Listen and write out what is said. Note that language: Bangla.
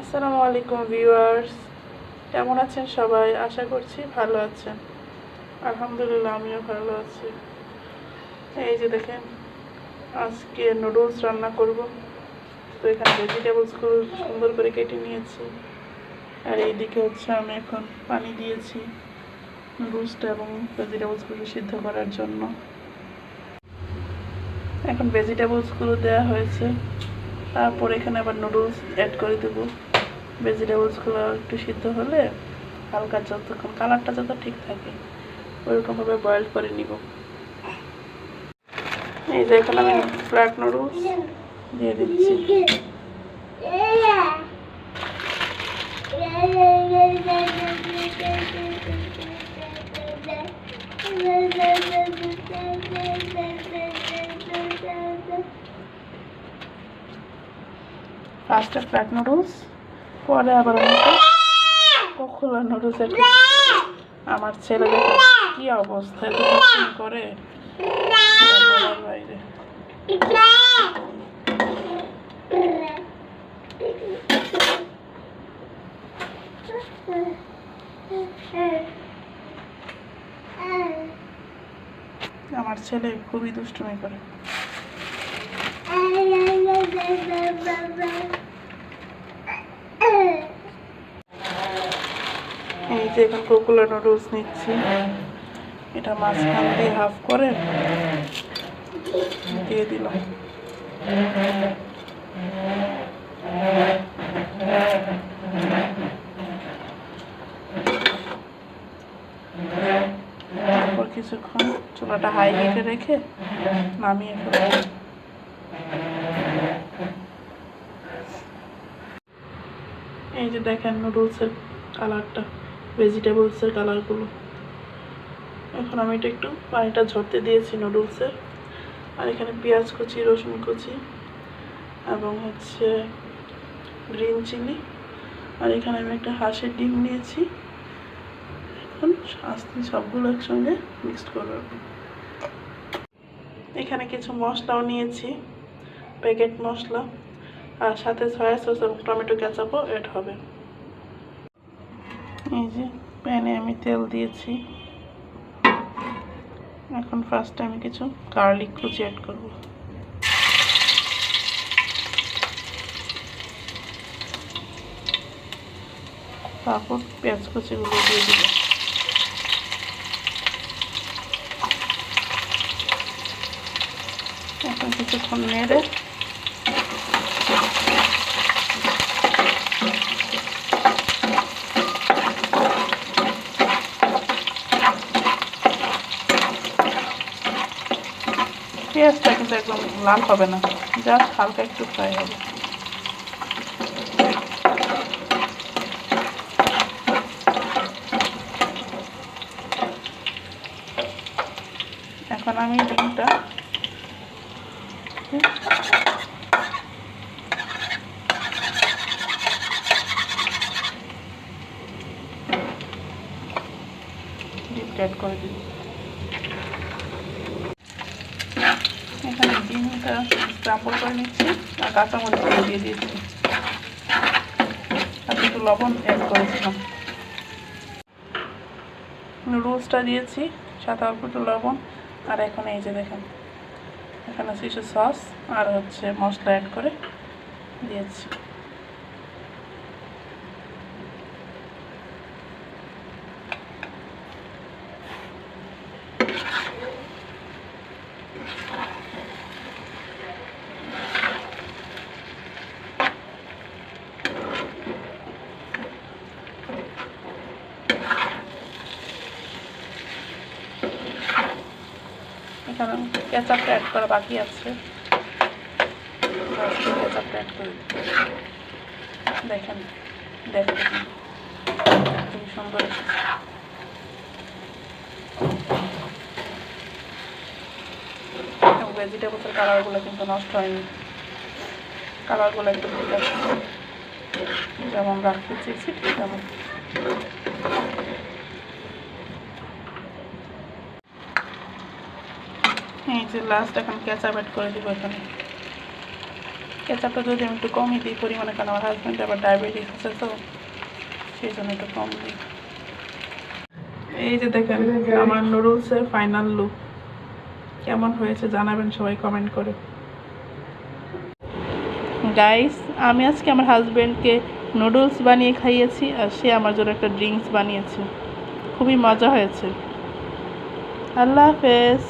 আসসালামু আলাইকুম ভিউয়ার্স। কেমন আছেন সবাই? আশা করছি ভালো আছেন। আলহামদুলিল্লাহ, আমিও ভালো আছি। এই যে দেখেন, আজকে নুডলস রান্না করব। তো এখানে ভেজিটেবলসগুলো সুন্দর করে কেটে নিয়েছি। আর এইদিকে হচ্ছে আমি এখন পানি দিয়েছি নুডলসটা এবং ভেজিটেবলসগুলো সিদ্ধ করার জন্য। এখন ভেজিটেবলসগুলো দেওয়া হয়েছে। তারপর এখানে আবার নুডলস অ্যাড করে দেবো। ভেজিটেবলসগুলো একটু সিদ্ধ হলে হালকা যতক্ষণ কালারটা যত ঠিক থাকে, ওইরকমভাবে বয়েল করে নিব। এই যে এখানে আমি ফ্ল্যাট নুডলস দিয়ে দিচ্ছি। ফার্স্টে ফ্ল্যাট নুডলস পরে আবার কখনো আমার ছেলে দেখো কি অবস্থা করে? বাইরে। আমার ছেলে খুবই দুষ্টুমি করে। এই যে এখন কোকুলা নুডলস নিচ্ছি। এটা মাঝখান দিয়ে হাফ করে দিয়ে দিলাম। তারপর কিছুক্ষণ চুলাটা হাই হিটে রেখে নামিয়ে ফেলব। এই যে দেখেন নুডলসের কালারটা ভেজিটেবলসের কালারগুলো। এখন আমি এটা একটু পানিটা ঝরতে দিয়েছি নুডলসের। আর এখানে পেঁয়াজ কুচি, রসুন কুচি এবং হচ্ছে গ্রিন চিলি। আর এখানে আমি একটা হাঁসের ডিম নিয়েছি। এখন আস্তে সবগুলো একসঙ্গে মিক্সড করব এখানে কিছু মশলাও নিয়েছি প্যাকেট মশলা। আর সাথে সয়া সস এবং টমেটো কেচাপও অ্যাড হবে। এই যে প্যানে আমি তেল দিয়েছি। এখন ফার্স্টে আমি কিছু গার্লিক কুচি অ্যাড করব। তারপর পেঁয়াজ কুচিগুলো দিয়ে দিব। এখন কিছুক্ষণ নেড়ে পেঁয়াজটা কিন্তু একদম লাল হবে না। জাস্ট হালকা একটু ফ্রাই হবে। এখন আমি ডিমটা ডিমটা অ্যাড করে দিই এখানে ডিমটা স্ক্রাম্বল করে নিচ্ছি আর কাঁচামরিচগুলো দিয়ে দিয়েছি। আর একটু লবণ অ্যাড করেছিলাম। নুডলসটা দিয়েছি সাথে অল্প একটু লবণ। আর এখন এই যে দেখেন, এখানে শিশু সস আর হচ্ছে মশলা অ্যাড করে দিয়েছি। এখানে কেচাপটা অ্যাড করা বাকি আছে। কেচাপটা অ্যাড করে দেখেন দেখেন। খুবই সুন্দর ভেজিটেবলসের কালারগুলো কিন্তু নষ্ট হয়নি। কালারগুলো একদম ঠিক আছে। যেমন রাখতে চেয়েছি, ঠিক তেমন এই যে লাস্ট এখন কেঁচা অ্যাড করে দিব এখানে। কেচাপটা যদি আমি একটু কমই দিই পরিমাণে, কারণ আমার হাজব্যান্ড আবার ডায়াবেটিস আছে তো, সেই জন্য একটু কম দিই। এই যে দেখেন, আমার নুডলসের ফাইনাল লুক কেমন হয়েছে জানাবেন সবাই কমেন্ট করে। গাইস আমি আজকে আমার হাজব্যান্ডকে নুডলস বানিয়ে খাইয়েছি আর সে আমার জন্য একটা ড্রিঙ্কস বানিয়েছে। খুবই মজা হয়েছে। আল্লাহ হাফেজ।